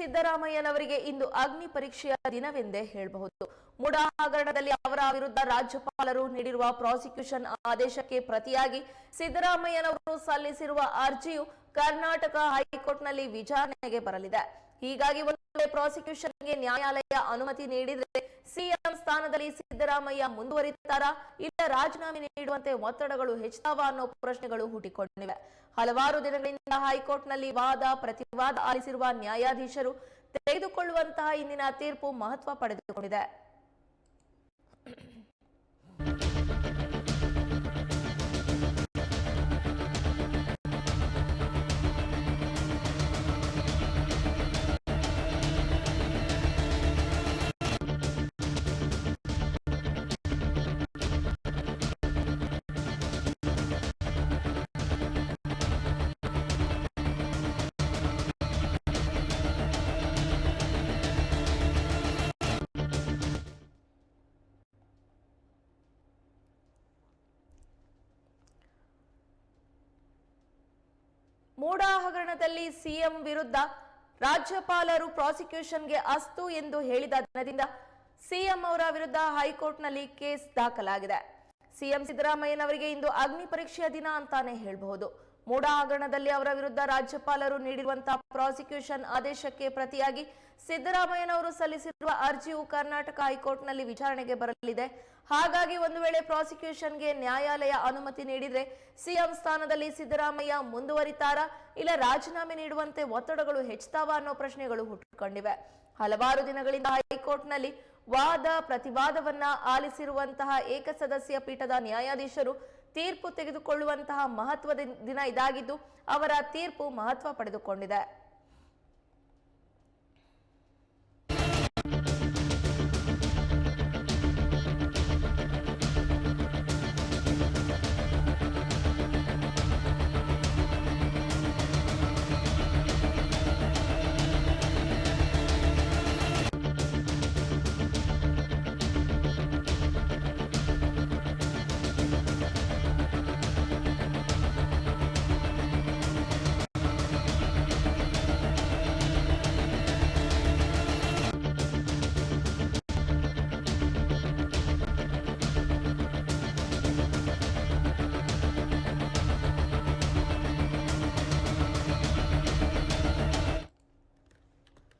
ಸಿದ್ದರಾಮಯ್ಯನವರಿಗೆ ಇಂದು ಅಗ್ನಿ ಪರೀಕ್ಷೆಯ ದಿನವೆಂದೇ ಹೇಳಬಹುದು. ಮುಡಾ ಹಗರಣದಲ್ಲಿ ಅವರ ವಿರುದ್ಧ ರಾಜ್ಯಪಾಲರು ನೀಡಿರುವ ಪ್ರಾಸಿಕ್ಯೂಷನ್ ಆದೇಶಕ್ಕೆ ಪ್ರತಿಯಾಗಿ ಸಿದ್ದರಾಮಯ್ಯನವರು ಸಲ್ಲಿಸಿರುವ ಅರ್ಜಿಯು ಕರ್ನಾಟಕ ಹೈಕೋರ್ಟ್ನಲ್ಲಿ ವಿಚಾರಣೆಗೆ ಬರಲಿದೆ. ಹೀಗಾಗಿ ಒಂದು ವೇಳೆ ಪ್ರಾಸಿಕ್ಯೂಷನ್ಗೆ ನ್ಯಾಯಾಲಯ ಅನುಮತಿ ನೀಡಿದರೆ ಸಿಎಂ ಸ್ಥಾನದಲ್ಲಿ ಸಿದ್ದರಾಮಯ್ಯ ಮುಂದುವರಿತಾರಾ? ರಾಜೀನಾಮೆ ನೀಡುವಂತೆ ಒತ್ತಡಗಳು ಹೆಚ್ಚಾವ ಅನ್ನೋ ಪ್ರಶ್ನೆಗಳು ಹುಟ್ಟಿಕೊಂಡಿವೆ. ಹಲವಾರು ದಿನಗಳಿಂದ ಹೈಕೋರ್ಟ್ನಲ್ಲಿ ವಾದ, ಪ್ರತಿವಾದ ಆಲಿಸಿರುವ ನ್ಯಾಯಾಧೀಶರು ತೆಗೆದುಕೊಳ್ಳುವಂತಹ ಇಂದಿನ ತೀರ್ಪು ಮಹತ್ವ ಪಡೆದುಕೊಂಡಿದೆ. ಮೂಡಾ ಹಗರಣದಲ್ಲಿ ಸಿಎಂ ವಿರುದ್ಧ ರಾಜ್ಯಪಾಲರು ಪ್ರಾಸಿಕ್ಯೂಷನ್ಗೆ ಅಸ್ತು ಎಂದು ಹೇಳಿದ ದಿನದಿಂದ ಸಿಎಂ ಅವರ ವಿರುದ್ಧ ಹೈಕೋರ್ಟ್ನಲ್ಲಿ ಕೇಸ್ ದಾಖಲಾಗಿದೆ. ಸಿಎಂ ಸಿದ್ದರಾಮಯ್ಯನವರಿಗೆ ಇಂದು ಅಗ್ನಿ ಪರೀಕ್ಷೆಯ ದಿನ ಅಂತಾನೆ ಹೇಳಬಹುದು. ಮೂಡಾ ಹಗರಣದಲ್ಲಿ ಅವರ ವಿರುದ್ಧ ರಾಜ್ಯಪಾಲರು ನೀಡಿರುವಂತಹ ಪ್ರಾಸಿಕ್ಯೂಷನ್ ಆದೇಶಕ್ಕೆ ಪ್ರತಿಯಾಗಿ ಸಿದ್ದರಾಮಯ್ಯನವರು ಸಲ್ಲಿಸಿರುವ ಅರ್ಜಿಯು ಕರ್ನಾಟಕ ಹೈಕೋರ್ಟ್ನಲ್ಲಿ ವಿಚಾರಣೆಗೆ ಬರಲಿದೆ. ಹಾಗಾಗಿ ಒಂದು ವೇಳೆ ಪ್ರಾಸಿಕ್ಯೂಷನ್ಗೆ ನ್ಯಾಯಾಲಯ ಅನುಮತಿ ನೀಡಿದ್ರೆ ಸಿಎಂ ಸ್ಥಾನದಲ್ಲಿ ಸಿದ್ದರಾಮಯ್ಯ ಮುಂದುವರಿತಾರಾ? ಇಲ್ಲ ರಾಜೀನಾಮೆ ನೀಡುವಂತೆ ಒತ್ತಡಗಳು ಹೆಚ್ಚುತ್ತಾವ ಅನ್ನೋ ಪ್ರಶ್ನೆಗಳು ಹುಟ್ಟಿಕೊಂಡಿವೆ. ಹಲವಾರು ದಿನಗಳಿಂದ ಹೈಕೋರ್ಟ್ನಲ್ಲಿ ವಾದ ಪ್ರತಿವಾದವನ್ನ ಆಲಿಸಿರುವಂತಹ ಏಕಸದಸ್ಯ ಪೀಠದ ನ್ಯಾಯಾಧೀಶರು ತೀರ್ಪು ತೆಗೆದುಕೊಳ್ಳುವಂತಹ ಮಹತ್ವದ ದಿನ ಇದಾಗಿದ್ದು ಅವರ ತೀರ್ಪು ಮಹತ್ವ ಪಡೆದುಕೊಂಡಿದೆ.